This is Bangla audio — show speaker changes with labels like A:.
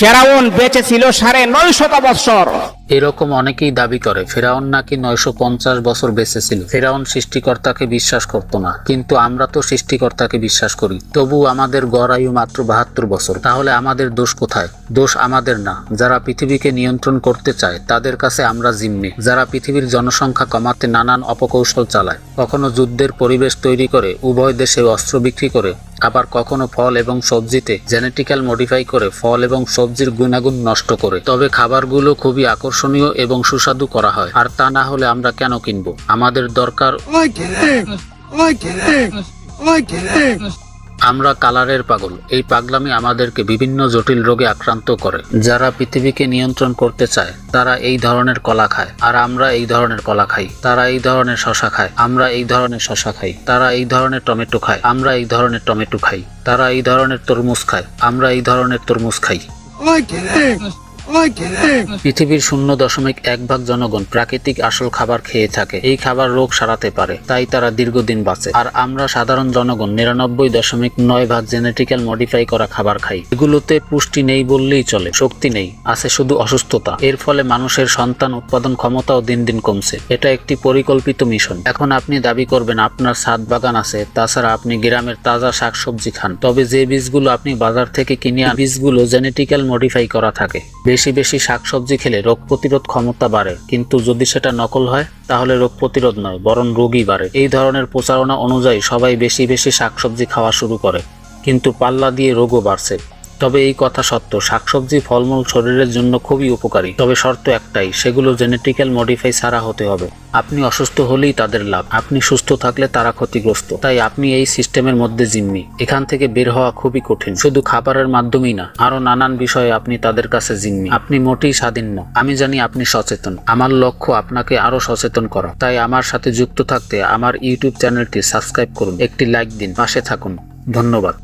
A: ফেরাউন বেঁচে ছিল সাড়ে নয় শত বৎসর।
B: এরকম অনেকেই দাবি করে, ফেরাউন নাকি নয়শো পঞ্চাশ বছর বেঁচে ছিল ফেরাউন সৃষ্টিকর্তাকে বিশ্বাস করত না, কিন্তু আমরা তো সৃষ্টিকর্তাকে বিশ্বাস করি। তবু আমাদের গড় আয়ু মাত্র বাহাত্তর বছর। তাহলে আমাদের দোষ কোথায়? দোষ আমাদের না। যারা পৃথিবীকে নিয়ন্ত্রণ করতে চায়, তাদের কাছে আমরা জিম্মি। যারা পৃথিবীর জনসংখ্যা কমাতে নানান অপকৌশল চালায়, কখনো যুদ্ধের পরিবেশ তৈরি করে, উভয় দেশে অস্ত্র বিক্রি করে আবার কখনো ফল এবং সবজিতে জেনেটিক্যাল মডিফাই করে ফল এবং সবজির গুণাগুণ নষ্ট করে। তবে খাবারগুলো খুবই আকর্ষণীয় এবং সুস্বাদু করা হয়। আর তা না হলে আমরা কেন কিনবো? আমাদের দরকার আমরা কালারের পাগল। এই পাগলামি আমাদেরকে বিভিন্ন জটিল রোগে আক্রান্ত করে। যারা পৃথিবীকে নিয়ন্ত্রণ করতে চায়, তারা এই ধরনের কলা খায়। আর আমরা এই ধরনের কলা খাই। তারা এই ধরনের শশা খায়। আমরা এই ধরনের শশা খাই। তারা এই ধরনের টমেটো খায়। আমরা এই ধরনের টমেটো খাই। তারা এই ধরনের তরমুজ খায়। আমরা এই ধরনের তরমুজ খাই। পৃথিবীর শূন্য দশমিক এক ভাগ জনগণ প্রাকৃতিক আসল খাবার খেয়ে থাকে। এই খাবার রোগ সারাতে পারে, তাই তারা দীর্ঘদিন বাঁচে। আর আমরা সাধারণ জনগণ নিরানব্বই দশমিক নয় ভাগ জেনেটিক্যাল মডিফাই করা খাবার খাই। এগুলোতে পুষ্টি নেই বললেই চলে, শক্তি নেই, আছে শুধু অসুস্থতা। এর ফলে মানুষের সন্তান উৎপাদন ক্ষমতাও দিন দিন কমছে। এটা একটি পরিকল্পিত মিশন। এখন আপনি দাবি করবেন, আপনার ছাদ বাগান আছে, তাছাড়া আপনি গ্রামের তাজা শাকসবজি খান। তবে যে বীজগুলো আপনি বাজার থেকে কিনে বীজগুলো জেনেটিক্যাল মডিফাই করা থাকে। বেশি বেশি বেশি শাকসবজি খেলে রোগ প্রতিরোধ ক্ষমতা বাড়ে। কিন্তু যদি সেটা নকল হয়, তাহলে রোগ প্রতিরোধ নয়, বরং রোগই বাড়ে। এই ধরনের প্রচারণা অনুযায়ী সবাই বেশি বেশি শাকসবজি খাওয়া শুরু করে। কিন্তু পাল্লা দিয়ে রোগও বাড়ছে। তবে এই কথা সত্য, শাকসবজি ফলমূল শরীরের জন্য খুবই উপকারী। তবে শর্ত একটাই, সেগুলো জেনেটিক্যাল মডিফাই ছাড়া হতে হবে। আপনি অসুস্থ হলেই তাদের লাভ, আপনি সুস্থ থাকলে তারা ক্ষতিগ্রস্ত। তাই আপনি এই সিস্টেমের মধ্যে জিম্মি। এখান থেকে বের হওয়া খুবই কঠিন। শুধু খাবারের মাধ্যমেই না আরও নানান বিষয়ে আপনি তাদের কাছে জিম্মি। আপনি মোটেই স্বাধীন নন। আমি জানি আপনি সচেতন। আমার লক্ষ্য আপনাকে আরও সচেতন করা। তাই আমার সাথে যুক্ত থাকতে আমার ইউটিউব চ্যানেলটি সাবস্ক্রাইব করুন। একটি লাইক দিন। পাশে থাকুন। ধন্যবাদ।